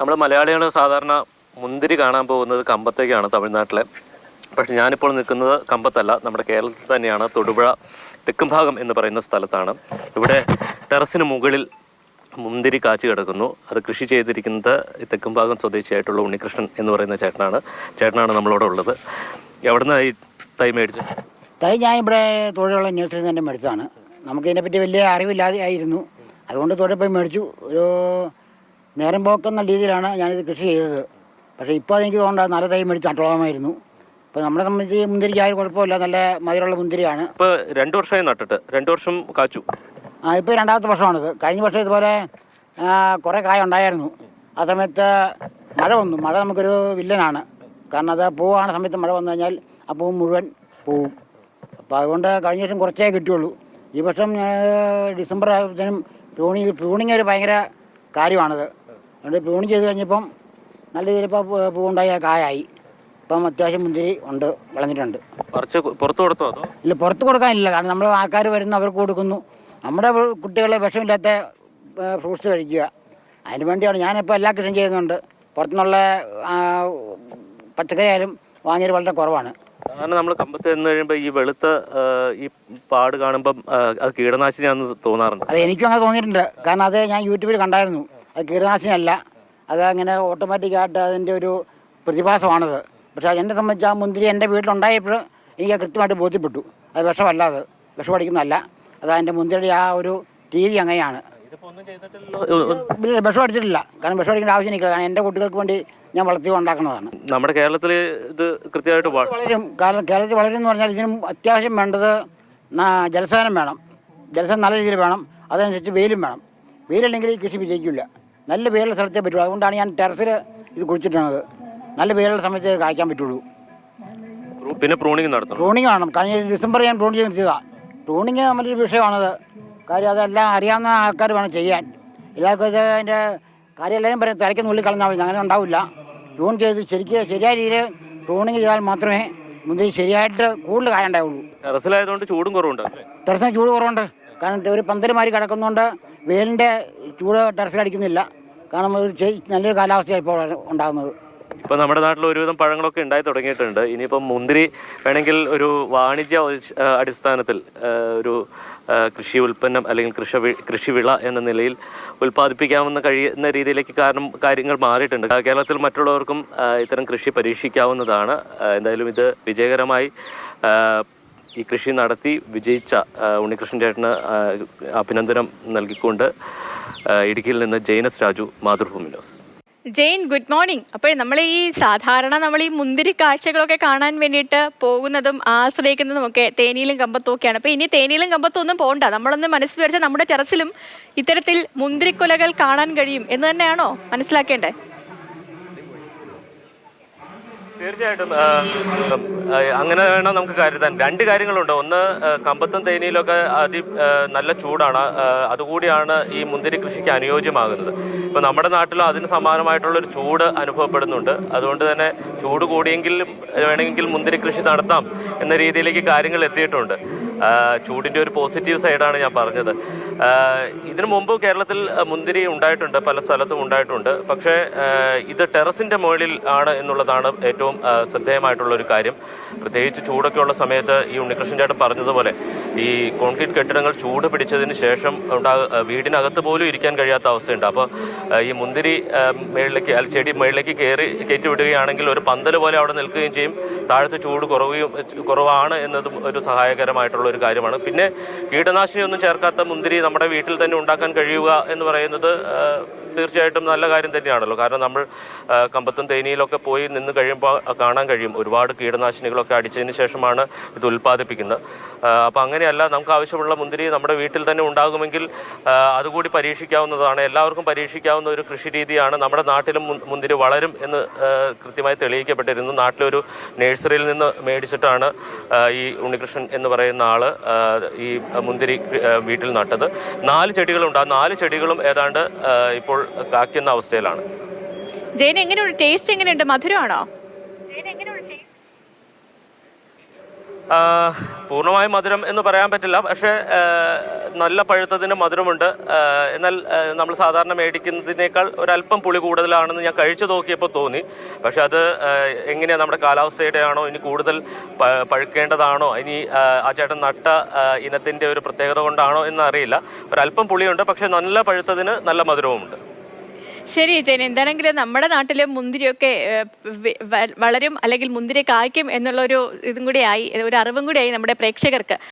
നമ്മൾ മലയാളികൾ സാധാരണ മുന്തിരി കാണാൻ പോകുന്നത് കമ്പത്തേക്കാണ് തമിഴ്നാട്ടിലെ. പക്ഷെ ഞാനിപ്പോൾ നിൽക്കുന്നത് കമ്പത്തല്ല നമ്മുടെ കേരളത്തിൽ തന്നെയാണ്. തൊടുപുഴ തെക്കും ഭാഗം എന്ന് പറയുന്ന സ്ഥലത്താണ്. ഇവിടെ ടെറസിന് മുകളിൽ മുന്തിരി കാച്ചു കിടക്കുന്നു. അത് കൃഷി ചെയ്തിരിക്കുന്നത് ഈ തെക്കും ഭാഗം സ്വദേശിയായിട്ടുള്ള ഉണ്ണികൃഷ്ണൻ എന്ന് പറയുന്ന ചേട്ടനാണ്. ചേട്ടനാണ് നമ്മളോട് ഉള്ളത്. എവിടുന്ന ഈ തൈ മേടിച്ചത് തൈ ഞാൻ ഇവിടെ തൊഴിലുള്ള ന്യൂസിൽ തന്നെ മേടിച്ചതാണ്. നമുക്കിതിനെപ്പറ്റി വലിയ അറിവില്ലാതെ ആയിരുന്നു. അതുകൊണ്ട് തൊഴിൽ പോയി മേടിച്ചു. ഒരു നേരം പോക്കെന്ന രീതിയിലാണ് ഞാനിത് കൃഷി ചെയ്തത്. പക്ഷേ ഇപ്പോൾ അതെനിക്ക് തോന്നുന്നത് നല്ല തൈ മേടിച്ച് നട്ടോളാമായിരുന്നു ഇപ്പോൾ നമ്മളെ സംബന്ധിച്ച് മുന്തിരിക്കായ കുഴപ്പമില്ല. നല്ല മധുരമുള്ള മുന്തിരിയാണ്. ഇപ്പോൾ രണ്ട് വർഷമായി നട്ടിട്ട്. രണ്ട് വർഷം കാച്ചു. ആ ഇപ്പോൾ രണ്ടാമത്തെ വർഷമാണിത്. കഴിഞ്ഞ വർഷം ഇതുപോലെ കുറേ കായ ഉണ്ടായിരുന്നു. ആ സമയത്ത് മഴ വന്നു. മഴ നമുക്കൊരു വില്ലനാണ്. കാരണം അത് പൂവാണ് സമയത്ത് മഴ വന്നു കഴിഞ്ഞാൽ ആ പൂവ് മുഴുവൻ പോവും. അപ്പോൾ അതുകൊണ്ട് കഴിഞ്ഞ വർഷം കുറച്ചേ കിട്ടിയുള്ളൂ. ഈ വർഷം ഡിസംബർ ആയപ്പോഴത്തേനും പ്രൂണിങ് പ്രൂണിങ് ഒരു ഭയങ്കര കാര്യമാണത്. അതുകൊണ്ട് പ്രൂണിങ് ചെയ്ത് കഴിഞ്ഞപ്പം നല്ല രീതിയിൽ ഇപ്പോൾ പൂവുണ്ടായ കായായി. ഇപ്പം അത്യാവശ്യം മുന്തിരി ഉണ്ട് വളഞ്ഞിട്ടുണ്ട് കുറച്ച് പുറത്തു കൊടുത്തോ അതോ? ഇല്ല പുറത്ത് കൊടുക്കാനില്ല. കാരണം നമ്മൾ ആൾക്കാർ വരുന്നു അവർക്ക് കൊടുക്കുന്നു. നമ്മുടെ കുട്ടികളെ വിഷമില്ലാത്ത ഫ്രൂട്ട്സ് കഴിക്കുക. അതിന് വേണ്ടിയാണ് ഞാനിപ്പോൾ എല്ലാ കൃഷിയും ചെയ്യുന്നുണ്ട്. പുറത്തുനിന്നുള്ള പച്ചക്കറി ആയാലും വാങ്ങിയത് വളരെ കുറവാണ്. സാധാരണ നമ്മൾ കമ്പത്ത് എന്ന് കഴിയുമ്പോൾ ഈ വെളുത്ത ഈ പാട് കാണുമ്പം അത് കീടനാശിനിയാണെന്ന് തോന്നാറുണ്ട്. അത് എനിക്കും അങ്ങനെ തോന്നിയിട്ടുണ്ട്. കാരണം അത് ഞാൻ യൂട്യൂബിൽ കണ്ടായിരുന്നു. അത് കീടനാശിനിയല്ല. അത് അങ്ങനെ ഓട്ടോമാറ്റിക്കായിട്ട് അതിന്റെ ഒരു പ്രതിഭാസമാണത്. പക്ഷേ എന്നെ സംബന്ധിച്ച് ആ മുന്തിരി എന്റെ വീട്ടിലുണ്ടായപ്പോൾ എനിക്ക് കൃത്യമായിട്ട് ബോധ്യപ്പെട്ടു. അത് വിഷമല്ല അത് വിഷമടിക്കുന്നതല്ല. അത് അതിന്റെ മുന്തിരിയുടെ ആ ഒരു രീതി അങ്ങനെയാണ്. വിഷം അടിച്ചിട്ടില്ല കാരണം വിഷം അടിക്കേണ്ട ആവശ്യം എനിക്കില്ല കാരണം എന്റെ കുട്ടികൾക്ക് വേണ്ടി ഞാൻ വളർത്തി ഉണ്ടാക്കുന്നതാണ് നമ്മുടെ കേരളത്തിൽ ഇത് കൃത്യമായിട്ട് വളരും. കാരണം കേരളത്തിൽ വളരും എന്ന് പറഞ്ഞാൽ ഇതിനും അത്യാവശ്യം വേണ്ടത് ജലസേനം വേണം. ജലസേനം നല്ല രീതിയിൽ വേണം. അതനുസരിച്ച് വെയിലും വേണം. വെയിലല്ലെങ്കിൽ ഈ കൃഷി വിജയിക്കില്ല. നല്ല പേരുള്ള സ്ഥലത്തേ പറ്റുള്ളൂ. അതുകൊണ്ടാണ് ഞാൻ ടെറസിൽ ഇത് കുഴിച്ചിട്ടുള്ളത് നല്ല പേരുള്ള സമയത്തേ കായ്ക്കാൻ പറ്റുള്ളൂ. പിന്നെ പ്രൂണിങ് നടത്തണം. പ്രൂണിങ് വേണം. കഴിഞ്ഞ ഡിസംബർ ഞാൻ പ്രൂണിങ് നിർത്തിയതാണ് പ്രൂണിങ് നമ്മളൊരു വിഷയമാണത് കാര്യം അതെല്ലാം അറിയാവുന്ന ആൾക്കാർ വേണം ചെയ്യാൻ. എല്ലാവർക്കും അതിന്റെ കാര്യം എല്ലാവരും പറയാം തിരക്കുന്ന ഉള്ളിൽ കളഞ്ഞാൽ മതി. അങ്ങനെ ഉണ്ടാവില്ല. ട്യൂൺ ചെയ്ത് ശരിക്ക് ശരിയായ രീതിയിൽ ട്യൂണിങ് ചെയ്താൽ മാത്രമേ മുന്തിരി ശരിയായിട്ട് കൂടുതൽ കായ ഉണ്ടാവുള്ളൂ ടെറസിലായതുകൊണ്ട് ചൂടും കുറവുണ്ട്? ടെറസിന് ചൂട് കുറവുണ്ട്. കാരണം ഒരു പന്തലുമാരി കിടക്കുന്നതുകൊണ്ട് വെയിലിന്റെ ചൂട് ടെറസിൽ കാരണം ഒരു നല്ലൊരു കാലാവസ്ഥയാണ് ഇപ്പോൾ ഉണ്ടാകുന്നത്. ഇപ്പൊ നമ്മുടെ നാട്ടിൽ ഒരുവിധം പഴങ്ങളൊക്കെ ഉണ്ടായി തുടങ്ങിയിട്ടുണ്ട്. ഇനിയിപ്പം മുന്തിരി വേണമെങ്കിൽ ഒരു വാണിജ്യ അടിസ്ഥാനത്തിൽ ഒരു കൃഷി ഉൽപ്പന്നം അല്ലെങ്കിൽ കൃഷി കൃഷി വിള എന്ന നിലയിൽ ഉൽപ്പാദിപ്പിക്കാവുന്ന കഴിയുന്ന രീതിയിലേക്ക് കാരണം കാര്യങ്ങൾ മാറിയിട്ടുണ്ട്. കേരളത്തിൽ മറ്റുള്ളവർക്കും ഇത്തരം കൃഷി പരീക്ഷിക്കാവുന്നതാണ്. എന്തായാലും ഇത് വിജയകരമായി ഈ കൃഷി നടത്തി വിജയിച്ച ഉണ്ണികൃഷ്ണൻ ചേട്ടന് അഭിനന്ദനം നൽകിക്കൊണ്ട് ഇടുക്കിയിൽ നിന്ന് Jainas Raju Mathrubhumi news. Jain good morning. അപ്പോൾ നമ്മൾ ഈ സാധാരണ നമ്മൾ ഈ മുന്തിരി കാഴ്ചകളൊക്കെ കാണാൻ വേണ്ടിയിട്ട് പോകുന്നതും ആശ്രയിക്കുന്നതും ഒക്കെ തേനിയിലും കമ്പത്തും ഒക്കെയാണ്. അപ്പോൾ ഇനി തേനിയിലും കമ്പത്തും ഒന്നും പോകണ്ട നമ്മളൊന്ന് മനസ്സിൽ വിചാരിച്ചാൽ നമ്മുടെ ടെറസിലും ഇത്തരത്തിൽ മുന്തിരിക്കൊലകൾ കാണാൻ കഴിയും എന്ന് തന്നെയാണോ മനസ്സിലാക്കേണ്ടത്? തീർച്ചയായിട്ടും അങ്ങനെ വേണം നമുക്ക് കരുതാൻ. രണ്ട് കാര്യങ്ങളുണ്ട്. ഒന്ന് കമ്പത്തും തേനിയിലൊക്കെ അതി നല്ല ചൂടാണ്. അതുകൂടിയാണ് ഈ മുന്തിരി കൃഷിക്ക് അനുയോജ്യമാകുന്നത്. ഇപ്പം നമ്മുടെ നാട്ടിലും അതിന് സമാനമായിട്ടുള്ളൊരു ചൂട് അനുഭവപ്പെടുന്നുണ്ട്. അതുകൊണ്ട് തന്നെ ചൂട് കൂടിയെങ്കിലും വേണമെങ്കിൽ മുന്തിരി കൃഷി നടത്താം എന്ന രീതിയിലേക്ക് കാര്യങ്ങൾ എത്തിയിട്ടുണ്ട്. ആ, ചൂടിന്റെ ഒരു പോസിറ്റീവ് സൈഡാണ് ഞാൻ പറഞ്ഞത്. ഇതിനു മുമ്പ് കേരളത്തിൽ മുന്തിരി ഉണ്ടായിട്ടുണ്ട് പല സ്ഥലത്തും ഉണ്ടായിട്ടുണ്ട്. പക്ഷേ ഇത് ടെറസിന്റെ മുകളിൽ ആണ് എന്നുള്ളതാണ് ഏറ്റവും ശ്രദ്ധേയമായിട്ടുള്ള ഒരു കാര്യം. പ്രത്യേകിച്ച് ചൂടൊക്കെ ഉള്ള സമയത്ത് ഈ ഉണ്ണികൃഷ്ണൻ ചേട്ടൻ പറഞ്ഞതുപോലെ ഈ കോൺക്രീറ്റ് കെട്ടിടങ്ങൾ ചൂട് പിടിച്ചതിന് ശേഷം ഉണ്ടാ വീടിനകത്ത് പോലും ഇരിക്കാൻ കഴിയാത്ത അവസ്ഥയുണ്ട്. അപ്പോൾ ഈ മുന്തിരി മേളിലേക്ക് അല്ല ചെടി മേളിലേക്ക് കയറി കയറ്റി വിടുകയാണെങ്കിൽ ഒരു പന്തൽ പോലെ അവിടെ നിൽക്കുകയും ചെയ്യും. താഴത്ത് ചൂട് കുറവുകയും കുറവാണ് എന്നതും ഒരു സഹായകരമായിട്ടുള്ള ഒരു കാര്യമാണ്. പിന്നെ കീടനാശിനി ഒന്നും ചേർക്കാത്ത മുന്തിരി നമ്മുടെ വീട്ടിൽ തന്നെ ഉണ്ടാക്കാൻ കഴിയുക എന്ന് പറയുന്നത് തീർച്ചയായിട്ടും നല്ല കാര്യം തന്നെയാണല്ലോ. കാരണം നമ്മൾ കമ്പത്തും തേനിയിലൊക്കെ പോയി നിന്ന് കഴിയുമ്പോൾ കാണാൻ കഴിയും. ഒരുപാട് കീടനാശിനികളൊക്കെ അടിച്ചതിന് ശേഷമാണ് ഇത് ഉൽപ്പാദിപ്പിക്കുന്നത്. അപ്പോൾ അങ്ങനെയല്ല നമുക്ക് ആവശ്യമുള്ള മുന്തിരി നമ്മുടെ വീട്ടിൽ തന്നെ ഉണ്ടാകുമെങ്കിൽ അതുകൂടി പരീക്ഷിക്കാവുന്നതാണ്. എല്ലാവർക്കും പരീക്ഷിക്കാവുന്ന ഒരു കൃഷി രീതിയാണ് നമ്മുടെ നാട്ടിലും മുന്തിരി വളരും എന്ന് കൃത്യമായി തെളിയിക്കപ്പെട്ടിരുന്നു. നാട്ടിലൊരു നഴ്സറിയിൽ നിന്ന് മേടിച്ചിട്ടാണ് ഈ ഉണ്ണികൃഷ്ണൻ എന്ന് പറയുന്ന ആൾ ഈ മുന്തിരി വീട്ടിൽ നട്ടത്. നാല് ചെടികളുണ്ട്. ആ നാല് ചെടികളും ഏതാണ്ട് ആ, കാക്കുന്ന അവസ്ഥയിലാണ്. ജയൻ എങ്ങനെയുണ്ട് ടേസ്റ്റ് എങ്ങനെയുണ്ട്? മധുരമാണോ? പൂർണമായും മധുരം എന്ന് പറയാൻ പറ്റില്ല. പക്ഷേ നല്ല പഴുത്തതിന് മധുരമുണ്ട്. എന്നാൽ നമ്മൾ സാധാരണ മേടിക്കുന്നതിനേക്കാൾ ഒരല്പം പുളി കൂടുതലാണെന്ന് ഞാൻ കഴിച്ചു നോക്കിയപ്പോൾ തോന്നി. പക്ഷെ അത് എങ്ങനെയാണ് എങ്ങനെയാ നമ്മുടെ കാലാവസ്ഥയുടെ ആണോ ഇനി കൂടുതൽ പഴുക്കേണ്ടതാണോ? ഇനി ആ, ചേട്ടൻ നട്ട ഇനത്തിന്റെ ഒരു പ്രത്യേകത കൊണ്ടാണോ എന്നറിയില്ല. ഒരല്പം പുളിയുണ്ട് പക്ഷെ നല്ല പഴുത്തതിന് നല്ല മധുരവുമുണ്ട്. ശരി ചേച്ചി. എന്താണെങ്കിലും നമ്മുടെ നാട്ടിലെ മുന്തിരിയൊക്കെ വളരും അല്ലെങ്കിൽ മുന്തിരി കായ്ക്കും എന്നുള്ളൊരു ഇതും കൂടി ആയി ഒരു അറിവും കൂടി ആയി നമ്മുടെ പ്രേക്ഷകർക്ക്.